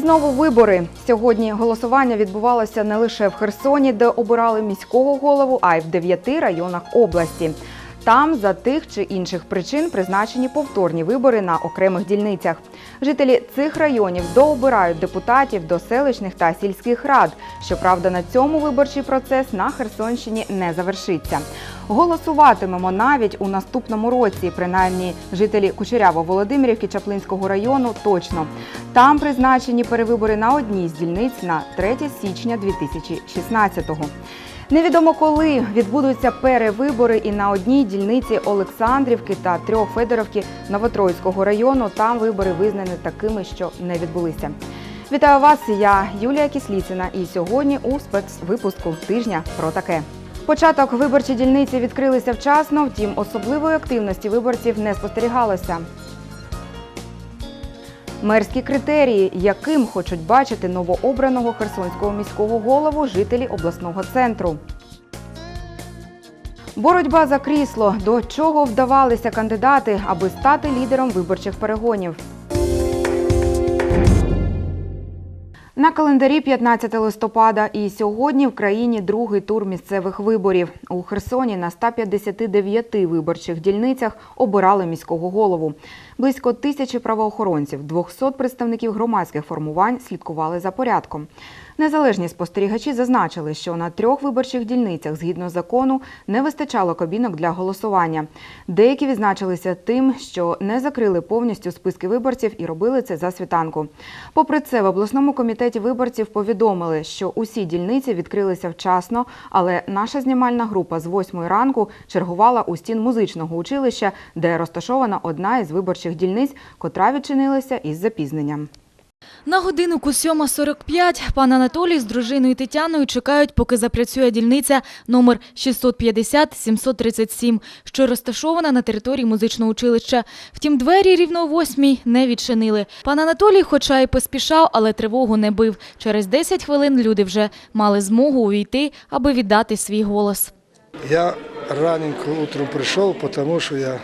Знову вибори. Сьогодні голосування відбувалося не лише в Херсоні, де обирали міського голову, а й в дев'яти районах області. Там за тих чи інших причин призначені повторні вибори на окремих дільницях. Жителі цих районів дообирають депутатів до селищних та сільських рад. Щоправда, на цьому виборчий процес на Херсонщині не завершиться. Голосуватимемо навіть у наступному році, принаймні жителі Кучеряво-Володимирівки Чаплинського району точно. Там призначені перевибори на одній з дільниць на 3 січня 2016-го. Невідомо коли відбудуться перевибори і на одній дільниці Олександрівки та трьох Федоровки Новотроїцького району. Там вибори визнані такими, що не відбулися. Вітаю вас! Я Юлія Кісліцина. І сьогодні у спецвипуску тижня про таке. Початок виборчі дільниці відкрилися вчасно, втім особливої активності виборців не спостерігалося. Мерські критерії, яким хочуть бачити новообраного херсонського міського голову жителі обласного центру. Боротьба за крісло. До чого вдавалися кандидати, аби стати лідером виборчих перегонів. На календарі 15 листопада і сьогодні в країні другий тур місцевих виборів. У Херсоні на 159 виборчих дільницях обирали міського голову. Близько тисячі правоохоронців, 200 представників громадських формувань слідкували за порядком. Незалежні спостерігачі зазначили, що на трьох виборчих дільницях згідно закону не вистачало кабінок для голосування. Деякі відзначилися тим, що не закрили повністю списки виборців і робили це за світанку. Попри це, в обласному комітеті виборців повідомили, що усі дільниці відкрилися вчасно, але наша знімальна група з 8 ранку чергувала у стін музичного училища, де розташована одна із виборчих дільниць, котра відчинилася із запізненням. На годиннику 7.45 пан Анатолій з дружиною Тетяною чекають, поки запрацює дільниця номер 650-737, що розташована на території музичного училища. Втім, двері рівно о восьмій не відчинили. Пан Анатолій, хоча й поспішав, але тривогу не бив. Через 10 хвилин люди вже мали змогу увійти, аби віддати свій голос. Я раненько утром пришел, потому что я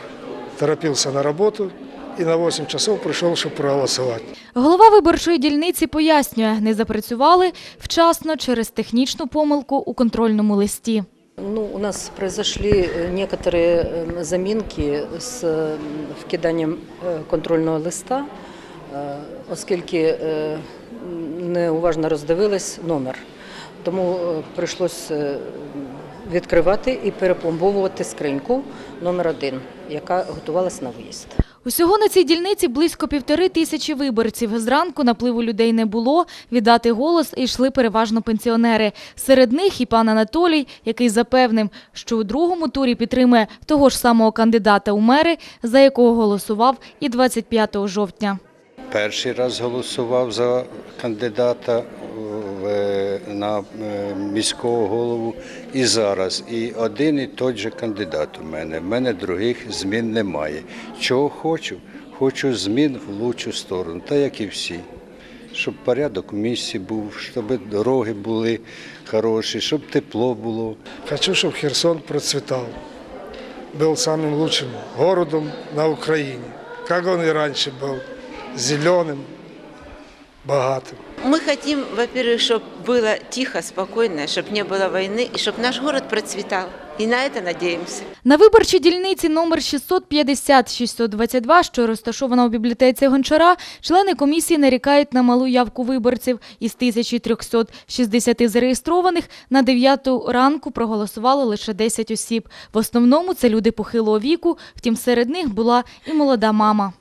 торопился на работу и на 8 часов пришел, чтобы проголосовать. Голова виборчої дільниці пояснює, не запрацювали вчасно через технічну помилку у контрольному листі. Ну, у нас произошли э, некоторые э, заминки с э, вкиданням э, контрольного листа, е, оскільки е, неуважно роздивились номер. Тому е, прийшлось е, відкривати і перепломбовувати скриньку номер один, яка готувалась на виїзд. Усього на цій дільниці близько півтори тисячі виборців. Зранку напливу людей не було. Віддати голос йшли переважно пенсіонери. Серед них і пан Анатолій, який запевнив, що у другому турі підтримує того ж самого кандидата у мери, за якого голосував і 25 жовтня Перший раз голосував за кандидата в- на е, міського голову і зараз. І один і той же кандидат у мене. В мене других змін немає. Чого хочу? Хочу змін в лучшу сторону, та як і всі. Щоб порядок в місті був, щоб дороги були хороші, щоб тепло було. Хочу, чтобы Херсон процветал, был самым лучшим городом на Украине, как он и раньше был, зеленым, богатым. Мы хотим, во-первых, чтобы было тихо, спокойно, чтобы не было войны и чтобы наш город процветал. И на это надеемся. На виборчій дільниці номер 650-622, що розташована у бібліотеці Гончара, члени комісії нарікають на малу явку виборців. Із 1360 зареєстрованих на 9 ранку проголосувало лише 10 осіб. В основному це люди похилого віку, втім серед них була і молода мама.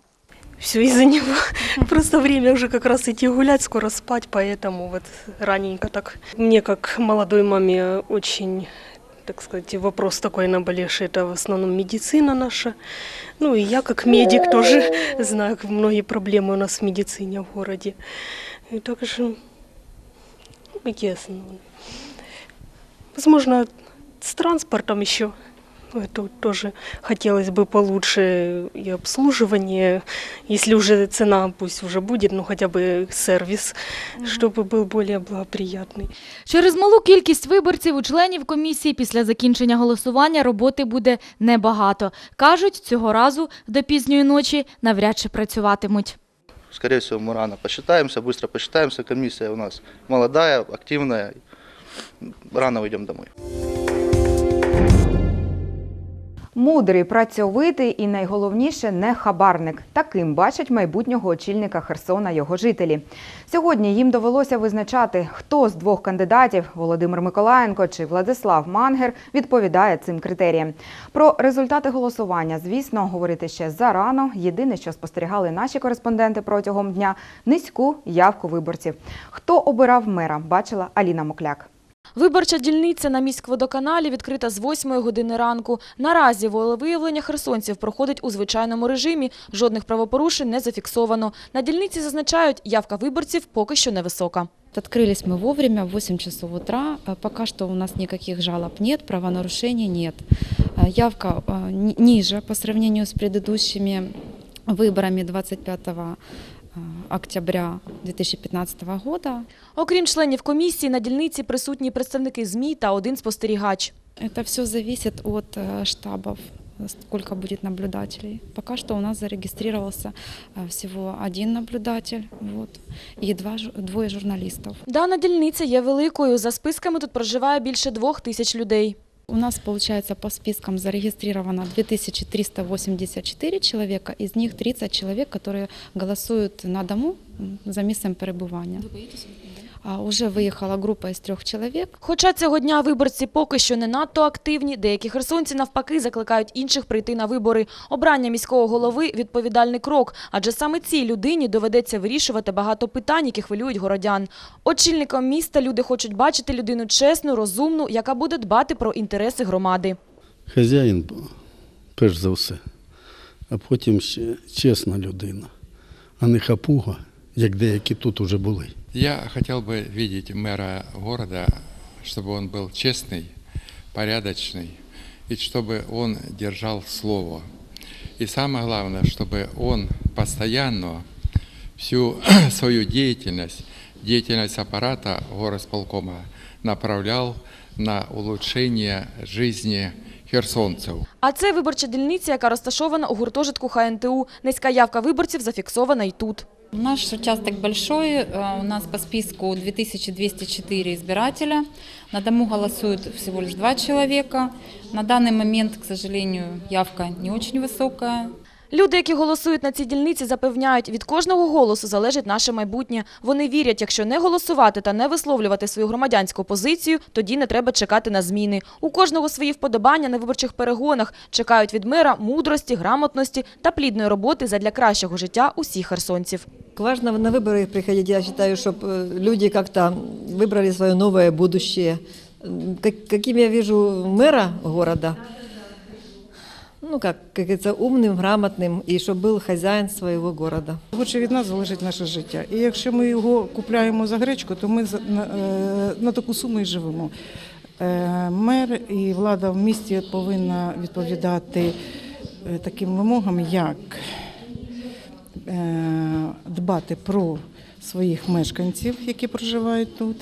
Все из-за него. Просто время уже как раз идти гулять, скоро спать, поэтому вот раненько так. Мне как молодой маме очень так сказать, вопрос такой наболевший, это в основном медицина наша. Ну и я как медик тоже знаю, многие проблемы у нас в медицине в городе. И также, ну, какие основные? Возможно, с транспортом еще. Это тоже хотелось бы получше и обслуживание, если уже цена пусть уже будет, ну хотя бы сервис, чтобы был более благоприятный. Через малу кількість виборців у членів комісії після закінчення голосування роботи буде небагато. Кажуть, цього разу до пізньої ночі навряд чи працюватимуть. скорее всего, мы рано посчитаемся, быстро посчитаемся. Комиссия у нас молодая, активная. Рано уйдем домой. Мудрий, працьовитий і найголовніше не хабарник. Таким бачать майбутнього очільника Херсона його жителі. Сьогодні їм довелося визначати, хто з двох кандидатів Володимир Миколаєнко чи Владислав Мангер відповідає цим критеріям. Про результати голосування, звісно, говорити ще зарано. Єдине, що спостерігали наші кореспонденти протягом дня низьку явку виборців. Хто обирав мера, бачила Аліна Мокляк. Виборча дільниця на міськводоканалі відкрита з 8 години ранку. Наразі волевиявлення херсонців проходить у звичайному режимі. Жодних правопорушень не зафіксовано. На дільниці зазначають, явка виборців поки що невисока. Открылись мы вовремя, в 8 часов утра. Э, Пока что у нас никаких жалоб нет, правонарушений нет. Э, Явка э, ни- ниже по сравнению с предыдущими выборами 25 э, октября 2015 года. Окрім членів комісії, на дільниці присутні представники ЗМІ та один спостерігач. Это все зависит от э, штабов, э, сколько будет наблюдателей. Пока что у нас зарегистрировался э, всего один наблюдатель вот, и два, жу- двое журналистов. Дана дільниця є великою. За списками тут проживає більше двох тисяч людей. У нас, получается, по спискам зарегистрировано 2384 человека, из них 30 человек, которые голосуют на дому за местом перебывания. А Уже выехала группа из трех человек. Хоча цього дня виборці поки що не надто активні, деякі херсонці навпаки закликають інших прийти на вибори. Обрання міського голови – відповідальний крок, адже саме цій людині доведеться вирішувати багато питань, які хвилюють городян. Очільником міста люди хочуть бачити людину чесну, розумну, яка буде дбати про інтереси громади. Хазяїн, перш за все, а потім ще чесна людина, а не хапуга, як деякі тут уже були. Я хотел бы видеть мэра города, чтобы он был честный, порядочный, и чтобы он держал слово. И самое главное, чтобы он постоянно всю свою деятельность, деятельность аппарата горосполкома направлял на улучшение жизни херсонцев. А це виборча дільниця, яка розташована у гуртожитку ХНТУ. Низька явка виборців зафіксована і тут. Наш участок большой, э, у нас по списку 2204 избирателя. На дому голосуют всего лишь два человека. На данный момент, к сожалению, явка не очень высокая. Люди, які голосують на цій дільниці, запевняють, від кожного голосу залежить наше майбутнє. Вони вірять, якщо не голосувати та не висловлювати свою громадянську позицію, тоді не треба чекати на зміни. У кожного свої вподобання на виборчих перегонах. Чекають від мера мудрості, грамотності та плідної роботи задля кращого життя усіх херсонців. Важно на выборы приходить, я считаю, чтобы люди как-то выбрали свое новое будущее. М, Как, каким я вижу мэра города, ну, как, как говорится, умным, грамотным, и чтобы был хозяин своего города. Лучше від нас залежить наше життя. І якщо ми його купляємо за гречку, то ми за- на, е, на таку суму і живемо. Е, Мер і влада в місті повинна відповідати е, таким вимогам, як е, дбати про своїх мешканців, які проживають тут,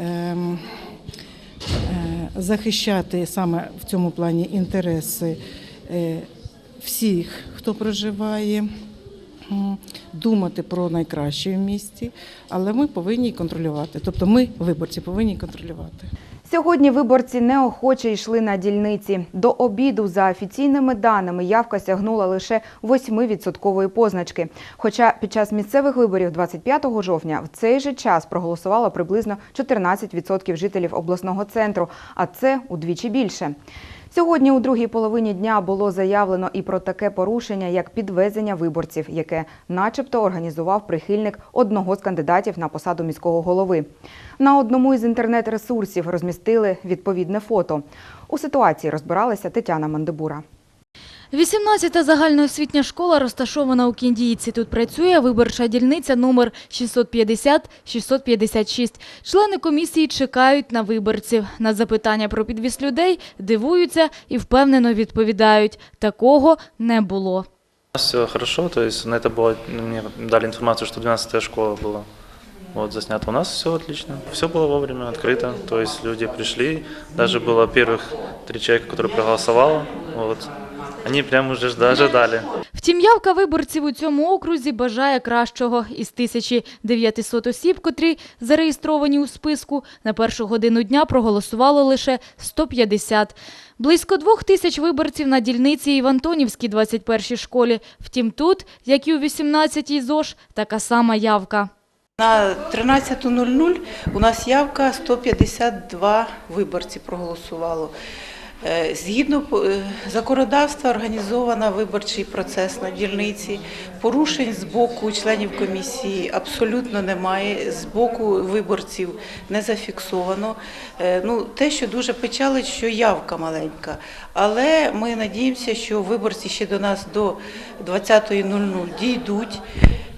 ем, е, захищати саме в цьому плані інтереси е, всіх, хто проживає. Думати про найкраще в місті, але ми повинні контролювати. Тобто ми, виборці, повинні контролювати. Сьогодні виборці неохоче йшли на дільниці. До обіду, за офіційними даними, явка сягнула лише 8% позначки. Хоча під час місцевих виборів 25 жовтня в цей же час проголосувало приблизно 14% жителів обласного центру, а це удвічі більше. Сьогодні у другій половині дня було заявлено і про таке порушення, як підвезення виборців, яке начебто організував прихильник одного з кандидатів на посаду міського голови. На одному із інтернет-ресурсів розмістили відповідне фото. У ситуації розбиралася Тетяна Мандибура. 18-та загальноосвітня школа розташована у Кіндійці. Тут працює виборча дільниця номер 650-656. Члени комісії чекають на виборців. На запитання про підвіз людей дивуються і впевнено відповідають. Такого не було. У нас все хорошо, то есть на это было, мне дали информацию, что 12 школа была вот, заснята. У нас все отлично, все было вовремя, открыто, то есть люди пришли, даже было первых три человека, которые проголосовало, вот. Они прямо уже жда- ожидали. Втім, явка виборців у цьому окрузі бажає кращого. Із 1900 осіб, котрі зареєстровані у списку, на першу годину дня проголосувало лише 150. Близько двох тисяч виборців на дільниці і в Антонівській 21-й школі. Втім, тут, як і у 18-й ЗОЖ, така сама явка. На 13.00 у нас явка 152 виборці проголосувало. Е, Згідно е, законодавства організовано виборчий процес на дільниці. Порушень з боку членів комісії абсолютно немає. З боку виборців не зафіксовано. Е, Ну, те, що дуже печалить, що явка маленька. Але ми надіємося, що виборці ще до нас до 20.00 дійдуть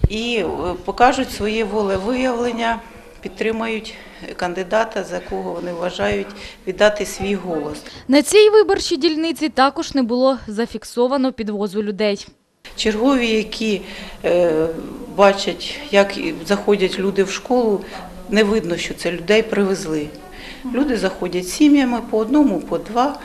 і покажуть своє волевиявлення, підтримають кандидата, за кого вони вважають віддати свій голос. На цій виборчій дільниці також не було зафіксовано підвозу людей. Чергові, які е, бачать, як заходять люди в школу, не видно, що це людей привезли. Люди заходять сім'ями по одному, по два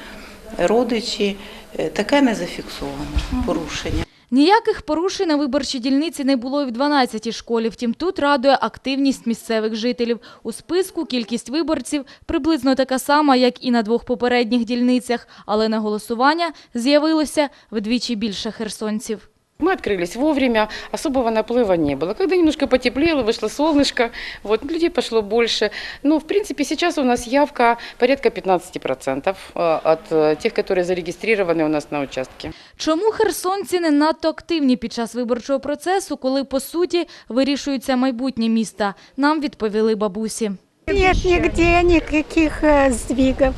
родичі. Е, Таке не зафіксовано порушення. Ніяких порушень на виборчій дільниці не було і в 12-й школі. Втім, тут радує активність місцевих жителів. У списку кількість виборців приблизно така сама, як і на двох попередніх дільницях, але на голосування з'явилося вдвічі більше херсонців. Мы открылись вовремя, особого наплыва не было. Когда немножко потеплело, вышло солнышко, вот, людей пошло больше. Ну, в принципе, сейчас у нас явка порядка 15% э, от э, тех, которые зарегистрированы у нас на участке. Чому херсонці не надто активні під час виборчого процесу, коли по суті вирішується майбутнє міста? Нам відповіли бабусі. Нет нигде никаких э, сдвигов.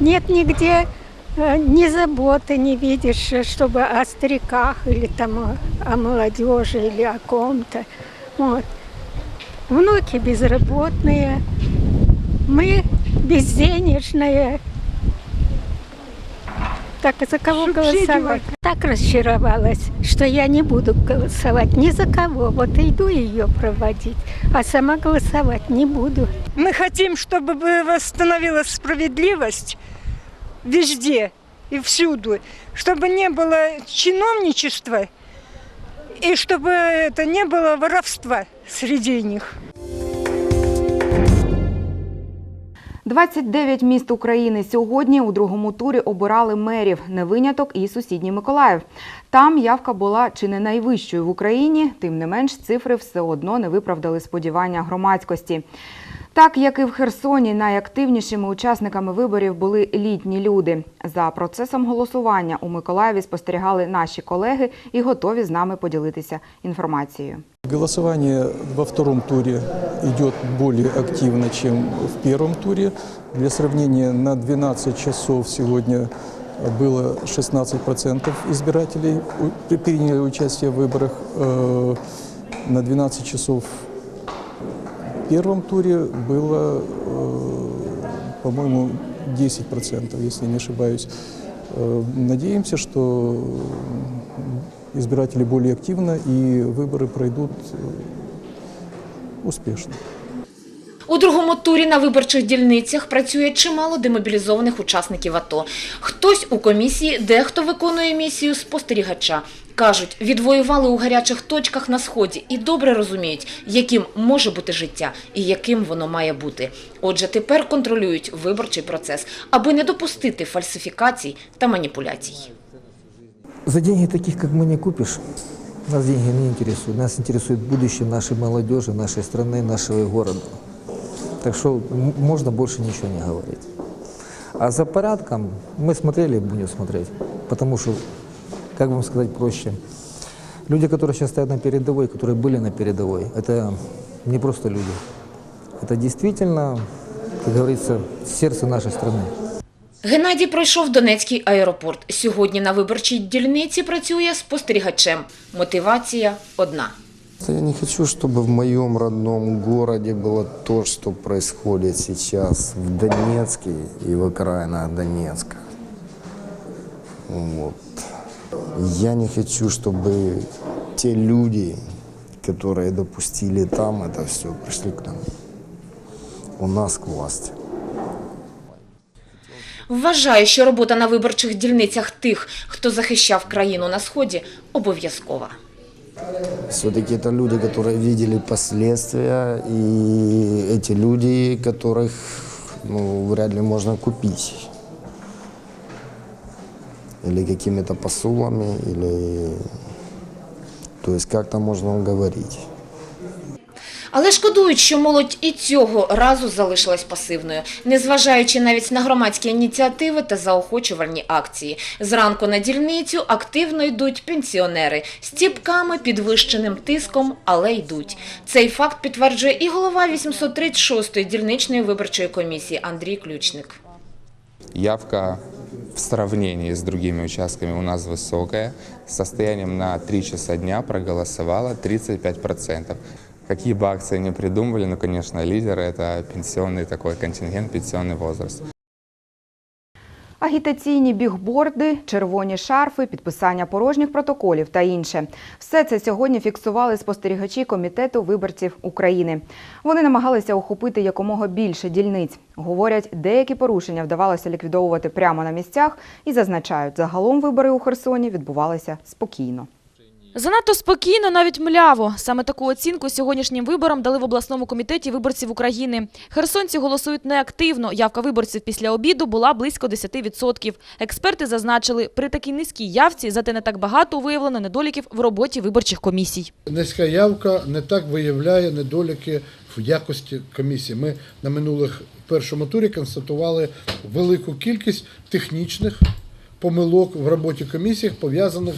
Нет нигде э, ни заботы не видишь, э, чтобы о стариках или там о, молодежи или о ком-то. Вот. Внуки безработные, мы безденежные. Так за кого голосовать? Так разочаровалась, что я не буду голосовать ни за кого. Вот иду ее проводить, а сама голосовать не буду. Мы хотим, чтобы бы восстановилась справедливость везде и всюду, чтобы не было чиновничества и чтобы это не было воровства среди них. 29 міст України сьогодні у другому турі обирали мерів. Не виняток і сусідній Миколаїв. Там явка була чи не найвищою в Україні, тим не менш цифри все одно не виправдали сподівання громадськості. Так як і в Херсоні, найактивнішими учасниками виборів були літні люди. За процесом голосування у Миколаєві спостерігали наші колеги і готові з нами поділитися інформацією. Голосование во втором туре идет более активно, чем в первом туре. Для сравнения, на 12 часов сегодня было 16% избирателей у- при- приняли участие в выборах. Э, На 12 часов в первом туре было, э, по-моему, 10%, если не ошибаюсь. Э, Надеемся, что избиратели более активно и выборы пройдут э, успешно. У другому турі на виборчих дільницях працює чимало демобілізованих учасників АТО. Хтось у комісії, дехто виконує місію спостерігача. Кажуть, відвоювали у гарячих точках на сході і добре розуміють, яким може бути життя і яким воно має бути. Отже, тепер контролюють виборчий процес, аби не допустити фальсифікацій та маніпуляцій. За деньги таких, как мы, не купишь. Нас деньги не интересуют. Нас интересует будущее нашей молодежи, нашей страны, нашего города. Так что м- можно больше ничего не говорить. А за порядком мы смотрели и будем смотреть. Потому что, как вам сказать проще, люди, которые сейчас стоят на передовой, которые были на передовой, это не просто люди. Это действительно, как говорится, сердце нашей страны. Геннадій пройшов Донецький аеропорт. Сьогодні на виборчій дільниці працює спостерігачем. Мотивація одна. Я не хочу, чтобы в моем родном городе было то, что происходит сейчас в Донецке и в окраинах Донецка. Вот. Я не хочу, чтобы те люди, которые допустили там это все, пришли к нам. У нас к власти. Вважає, що робота на виборчих дільницях тих, хто захищав країну на сході, обов'язкова. Все-таки это люди, которые видели последствия, и эти люди, которых ну, вряд ли можно купить. Или какими-то посулами, или... То есть как-то можно уговорить. Але шкодують, що молодь і цього разу залишилась пасивною, незважаючи навіть на громадські ініціативи та заохочувальні акції. Зранку на дільницю активно йдуть пенсіонери з ціпками, підвищеним тиском, але йдуть. Цей факт підтверджує і голова 836-ї дільничної виборчої комісії Андрій Ключник. Явка в сравнении с другими участками у нас высокая. Состоянием на 3 часа дня проголосовало 35%. Какие бы акции ни придумывали, ну, конечно, лидер – это пенсионный такой контингент, пенсионный возраст. Агітаційні бігборди, червоні шарфи, підписання порожніх протоколів та інше. Все це сьогодні фіксували спостерігачі Комітету виборців України. Вони намагалися охопити якомога більше дільниць. Говорять, деякі порушення вдавалося ліквідовувати прямо на місцях і зазначають, загалом вибори у Херсоні відбувалися спокійно. Занадто спокійно, навіть мляво. Саме таку оцінку сьогоднішнім виборам дали в обласному комітеті виборців України. Херсонці голосують неактивно. Явка виборців після обіду була близько 10%. Експерти зазначили, при такій низькій явці зате не так багато виявлено недоліків в роботі виборчих комісій. Низька явка не так виявляє недоліки в якості комісії. Ми на минулих першому турі констатували велику кількість технічних помилок в роботі комісії, пов'язаних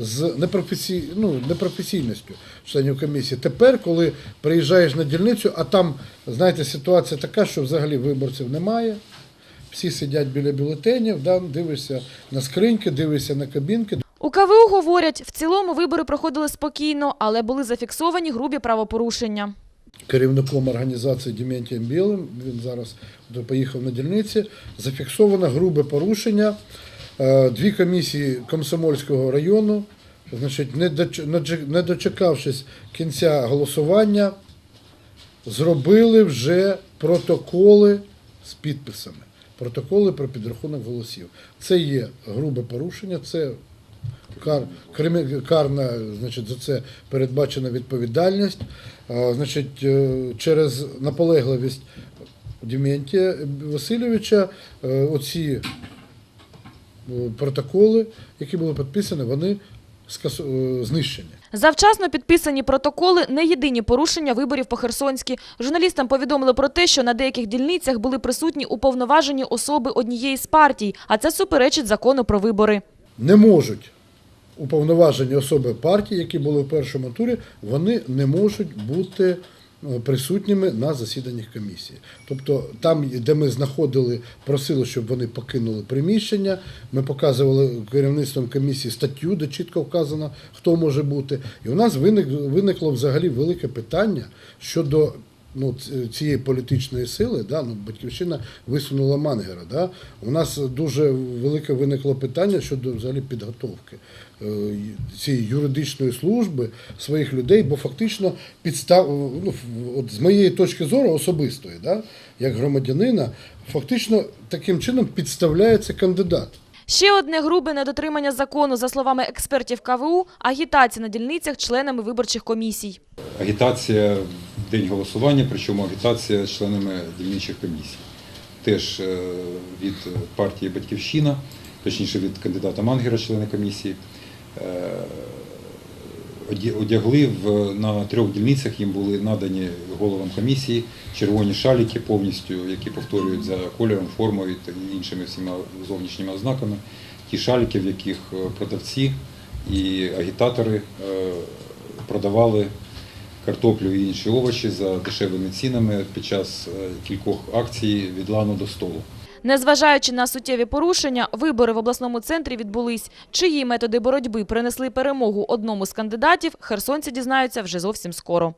з непрофесій... ну, непрофесійністю членів комісії. Тепер, коли приїжджаєш на дільницю, а там, знаєте, ситуація така, що взагалі виборців немає. Всі сидять біля бюлетенів, да, дивишся на скриньки, дивишся на кабінки. У КВУ говорять, в цілому вибори проходили спокійно, але були зафіксовані грубі правопорушення. керівником організації Дементієм Білим, він зараз поїхав на дільниці, зафіксовано грубе порушення. Е, Дві комісії Комсомольського району, значить, не дочекавшись кінця голосування, зробили вже протоколи з підписами. Протоколи про підрахунок голосів. Це є грубе порушення, це кар, карна, значить, за це передбачена відповідальність. А, Значить, е, через наполегливість Дементія Васильовича е, оці е, протоколи, які були підписані, вони е, знищені. Завчасно підписані протоколи не єдині порушення виборів по Херсонськи. Журналістам повідомили про те, що на деяких дільницях були присутні уповноважені особи однієї з партій, а це суперечить закону про вибори. не можуть уповноважені особи партії, які були в першому турі, вони не можуть бути е, присутніми на засіданнях комісії. Тобто там, де ми знаходили, просили, щоб вони покинули приміщення, ми показували керівництвом комісії статтю, де чітко вказано, хто може бути. І у нас виник, виникло взагалі велике питання щодо ну, цієї політичної сили, да, ну, батьківщина висунула Мангера. Да. У нас дуже велике виникло питання щодо взагалі підготовки е, цієї юридичної служби своїх людей, бо фактично підстав, ну, от з моєї точки зору особистої, да, як громадянина, фактично таким чином підставляється кандидат. Ще одне грубе недотримання закону, за словами експертів КВУ, агітація на дільницях членами виборчих комісій. Агітація день голосування, причому агітація членами дільничих комісій. Теж е, від партії Батьківщина, точніше від кандидата Мангера, члени комісії. Е, Одягли в, на трьох дільницях, їм були надані головам комісії червоні шаліки повністю, які повторюють за кольором, формою та іншими всіма зовнішніми ознаками. Ті шаліки, в яких е, продавці і агітатори продавали картоплю і інші овочі за дешевими цінами під час е, кількох акцій від лану до столу. Незважаючи на суттєві порушення, вибори в обласному центрі відбулись. Чиї методи боротьби принесли перемогу одному з кандидатів, херсонці дізнаються вже зовсім скоро.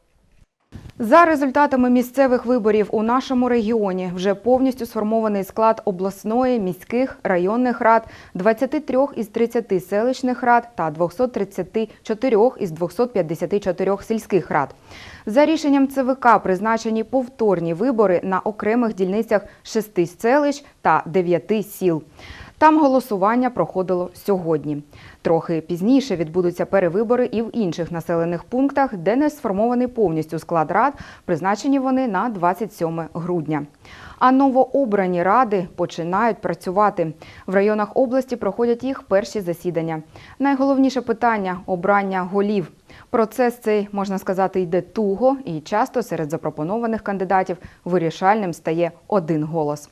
За результатами місцевих виборів у нашому регіоні вже повністю сформований склад обласної, міських, районних рад, 23 із 30 селищних рад та 234 із 254 сільських рад. За рішенням ЦВК призначені повторні вибори на окремих дільницях шести селищ та дев'яти сіл. Там голосування проходило сьогодні. Трохи пізніше відбудуться перевибори і в інших населених пунктах, де не сформований повністю склад рад. Призначені вони на 27 грудня. А новообрані ради починають працювати. В районах області проходять їх перші засідання. Найголовніше питання обрання голів. Процес цей, можна сказати, йде туго, і часто серед запропонованих кандидатів вирішальним стає один голос.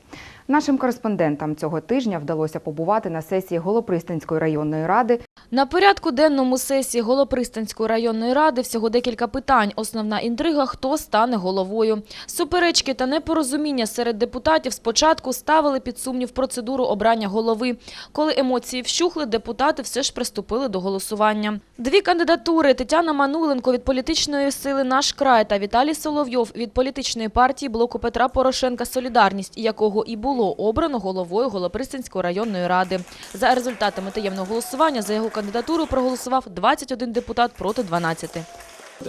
Нашим кореспондентам цього тижня вдалося побувати на сесії Голопристанської районної ради. На порядку денному сесії Голопристанської районної ради всього декілька питань. Основна інтрига – хто стане головою. Суперечки та непорозуміння серед депутатів спочатку ставили під сумнів процедуру обрання голови. Коли емоції вщухли, депутати все ж приступили до голосування. Дві кандидатури – Тетяна Мануленко від політичної сили «Наш край» та Віталій Соловйов від політичної партії блоку Петра Порошенка «Солідарність», якого і було обрано головою Голопристанської районної ради. За результатами таємного голосування за його кандидатуру проголосував 21 депутат проти 12.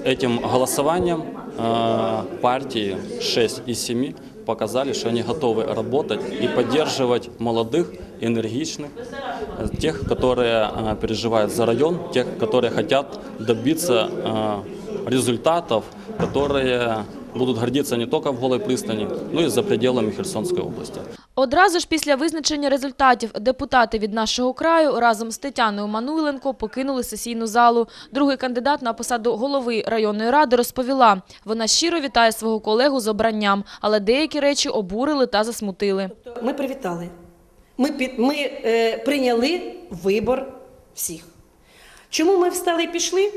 Этим голосованием э, партии 6 из 7 показали, что они готовы работать и поддерживать молодых, энергичных, э, тех, которые э, переживают за район, тех, которые хотят добиться э, результатов, которые будут гордиться не только в Голой пристани, но и за пределами Херсонской области. Одразу ж після визначення результатів депутати від нашого краю разом з Тетяною Мануйленко покинули сесійну залу. Другий кандидат на посаду голови районної ради розповіла, вона щиро вітає свого колегу з обранням, але деякі речі обурили та засмутили. Ми привітали. Ми, під, ми е, прийняли вибор всіх. Чому ми встали і пішли?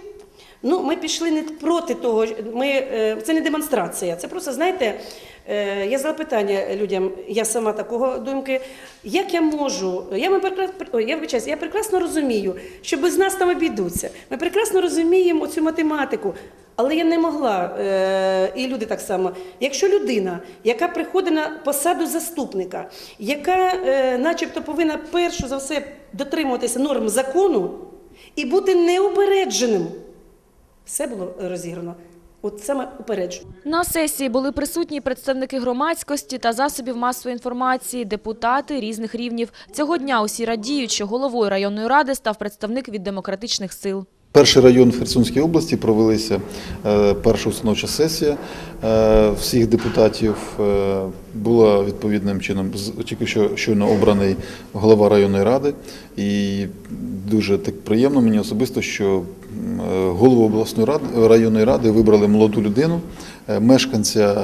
Ну, ми пішли не проти того. Ми, е, це не демонстрація. Це просто, знаєте, е, я задала питання людям, я сама такого думки. Як я можу? Я, ми прекрасно, я, вибачаюсь, я прекрасно розумію, що без нас там обійдуться. Ми прекрасно розуміємо цю математику. Але я не могла, е, і люди так само. Якщо людина, яка приходить на посаду заступника, яка начебто повинна першу за все дотримуватися норм закону і бути неупередженим, все було розіграно. От саме упереджено. На сесії були присутні представники громадськості та засобів масової інформації, депутати різних рівнів. Цього дня усі радіють, що головою районної ради став представник від демократичних сил. Перший район в Херсонській області провелися е, перша установча сесія е, всіх депутатів. е, Була відповідним чином з- тільки що щойно обраний голова районної ради, і дуже так приємно мені особисто, що голову обласної ради районної ради вибрали молоду людину, е, мешканця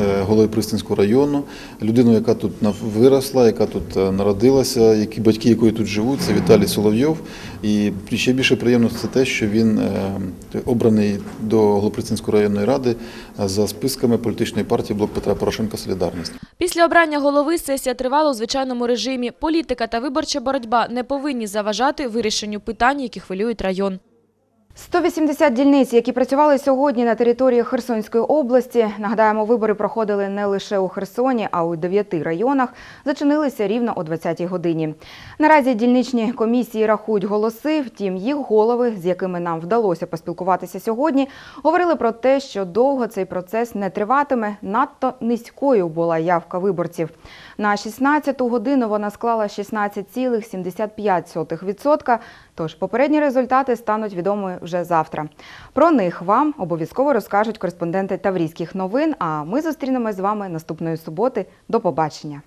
е, Голопристанського району, людину, яка тут виросла, яка тут е, народилася, які батьки якої тут живуть. Це Віталій Соловйов. І ще більше приємно це те, що він е, обраний до Голопристанської районної ради е, за списками політичної партії Блок Петра Порошенка Солідарність. Після обрання голови сесія тривала у звичайному режимі. Політика та виборча боротьба не повинні заважати вирішенню питань, які хвилюють район. 180 дільниць, які працювали сьогодні на території Херсонської області. Нагадаємо, вибори проходили не лише у Херсоні, а у дев'яти районах. Зачинилися рівно о 20-й годині. Наразі дільничні комісії рахують голоси. Втім, їх голови, з якими нам вдалося поспілкуватися сьогодні, говорили про те, що довго цей процес не триватиме. Надто низькою була явка виборців. На 16-ту годину вона склала 16,75%. Тож попередні результати стануть відомі вже завтра. Про них вам обов'язково розкажуть кореспонденти Таврійських новин. А ми зустрінемось з вами наступної суботи. До побачення.